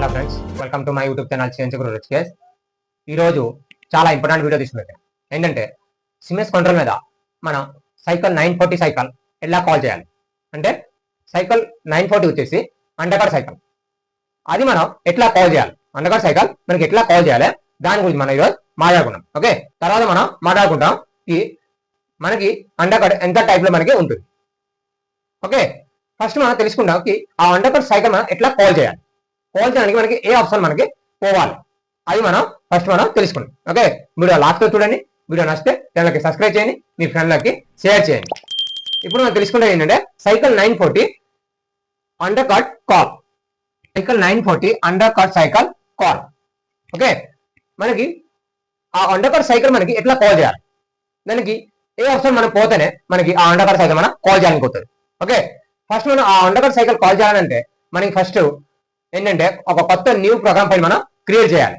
Hello friends welcome to my YouTube channel change రిచ్ కేస్ ఈరోజు చాలా ఇంపార్టెంట్ వీడియో తీసుకున్నాను ఏంటంటే సిమెస్ కంట్రోల్ మీద మనం సైకిల్ నైన్ ఫార్టీ సైకిల్ ఎలా కాల్ చేయాలి? అంటే సైకిల్ నైన్ ఫార్టీ వచ్చేసి అండర్కార్ సైకిల్ అది మనం ఎట్లా కాల్ చేయాలి? అండర్కార్ సైకిల్ మనకి ఎట్లా కాల్ చేయాలి? దాని గురించి మనం ఈరోజు మాట్లాడుకున్నాం ఓకే? తర్వాత మనం మాట్లాడుకుంటాం ఈ మనకి అండర్కార్ ఎంత టైప్లో మనకి ఉంటుంది. ఓకే? ఫస్ట్ మనం తెలుసుకుంటాం కి ఆ అండర్కార్ సైకిల్ మనం ఎట్లా కాల్ చేయాలి? కాల్ చేయడానికి మనకి ఏ ఆప్షన్ మనకి పోవాలి? అది మనం ఫస్ట్ మనం తెలుసుకుందాం. ఓకే వీడియో లాస్ట్ చూడండి. వీడియో నచ్చితే ఛానల్కి సబ్స్క్రైబ్ చేయండి. మీ ఫ్రెండ్లకి షేర్ చేయండి. ఇప్పుడు మనం తెలుసుకుంటే ఏంటంటే cycle nine forty under cut call cycle nine forty under cut cycle call okay మనకి ఆ అండర్ కట్ సైకిల్ మనకి ఎట్లా కాల్ చేయాలి? దానికి ఏ ఆప్షన్ మనం పోతేనే మనకి ఆ అండర్ కట్ సైకిల్ మనం కాల్ చేయడానికి ఓకే ఫస్ట్ మనం ఆ అండర్ కట్ సైకిల్ కాల్ చేయాలంటే మనకి ఫస్ట్ ఏంటంటే ఒక కొత్త న్యూ ప్రోగ్రామ్ ఫైల్ మనం క్రియేట్ చేయాలి.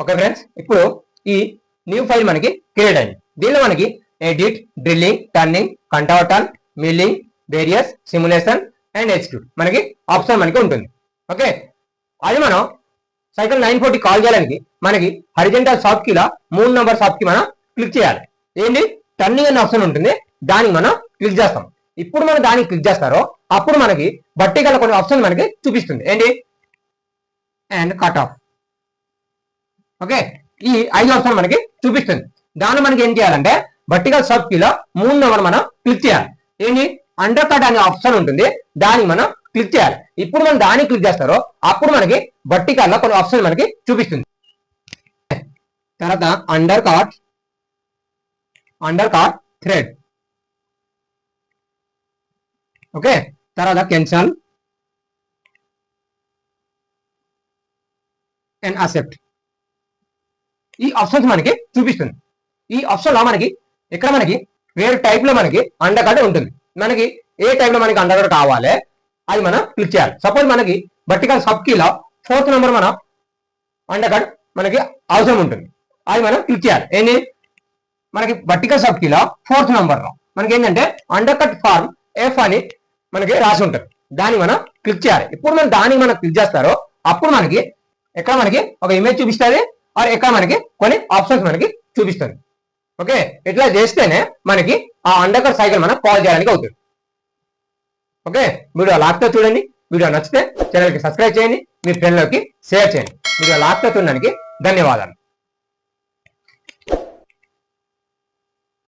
ఓకే ఫ్రెండ్స్ ఇప్పుడు ఈ న్యూ ఫైల్ మనకి క్రియేట్ అయింది. దీనిలో మనకి edit drilling turning contour milling various simulation and execute మనకి ఆప్షన్ మనకి ఉంటుంది. ఓకే అది మనం సైకిల్ నైన్ ఫోర్టీ కాల్ చేయడానికి మనకి హరిజెంటల్ సాఫ్ట్ కీలో మూడు నెంబర్ సాఫ్ట్కి మనం క్లిక్ చేయాలి. ఏంటి? టర్నింగ్ అనే ఆప్షన్ ఉంటుంది. దానికి మనం క్లిక్ చేస్తాం. ఇప్పుడు మనం దానికి క్లిక్ చేస్తారో అప్పుడు మనకి బట్టి గల కొన్ని ఆప్షన్ మనకి చూపిస్తుంది. ఏంటి? అండ్ కట్ ఆఫ్ ఓకే ఈ ఐదు ఆప్షన్ మనకి చూపిస్తుంది. దాన్ని మనకి ఏం చేయాలంటే బట్టికల్ సబ్ కీలో మూడు నెంబర్ మనం క్లిక్ చేయాలి. ఏంటి? అండర్ కట్ అనే ఆప్షన్ ఉంటుంది. దానికి మనం క్లిక్ చేయాలి. ఇప్పుడు మనం దానికి క్లిక్ చేస్తారో అప్పుడు మనకి బట్టికల్లో కొన్ని ఆప్షన్ మనకి చూపిస్తుంది. తర్వాత under cart under cart thread okay తర్వాత కెన్సల్ అండ్ అసెప్ట్ ఈ ఆప్షన్స్ మనకి చూపిస్తుంది. ఈ ఆప్షన్లో మనకి ఇక్కడ మనకి వేరే టైప్లో మనకి అండర్ ఉంటుంది. మనకి ఏ టైప్లో మనకి అండర్ కార్డ్ కావాలి అది మనం క్లిక్ చేయాలి. సపోజ్ మనకి బట్టికల్ సబ్ కీలో ఫోర్త్ నెంబర్ మన అండర్ మనకి అవసరం ఉంటుంది. అది మనం క్లిక్ చేయాలి. ఏంటి మనకి బట్టికల్ సబ్ కీలో ఫోర్త్ నెంబర్లో మనకి ఏంటంటే అండర్ కట్ ఫార్మ్ ఎఫ్ అని మనకి రాసి ఉంటుంది. దాన్ని మనం క్లిక్ చేయాలి. ఇప్పుడు మనం దాన్ని మనం క్లిక్ చేస్తారో అప్పుడు మనకి ఎక్కడ మనకి ఒక ఇమేజ్ చూపిస్తుంది. ఆర్ ఎక్కడ మనకి కొన్ని ఆప్షన్స్ మనకి చూపిస్తుంది. ఓకే? ఇట్లా చేస్తేనే మనకి ఆ అండర్ సైకిల్ మనం కాల్ చేయడానికి అవుతుంది. ఓకే? వీడియో లాక్తో చూడండి. వీడియో నచ్చితే ఛానల్కి సబ్స్క్రైబ్ చేయండి. మీ ఫ్రెండ్లోకి షేర్ చేయండి. వీడియో లాక్తో చూడడానికి ధన్యవాదాలు.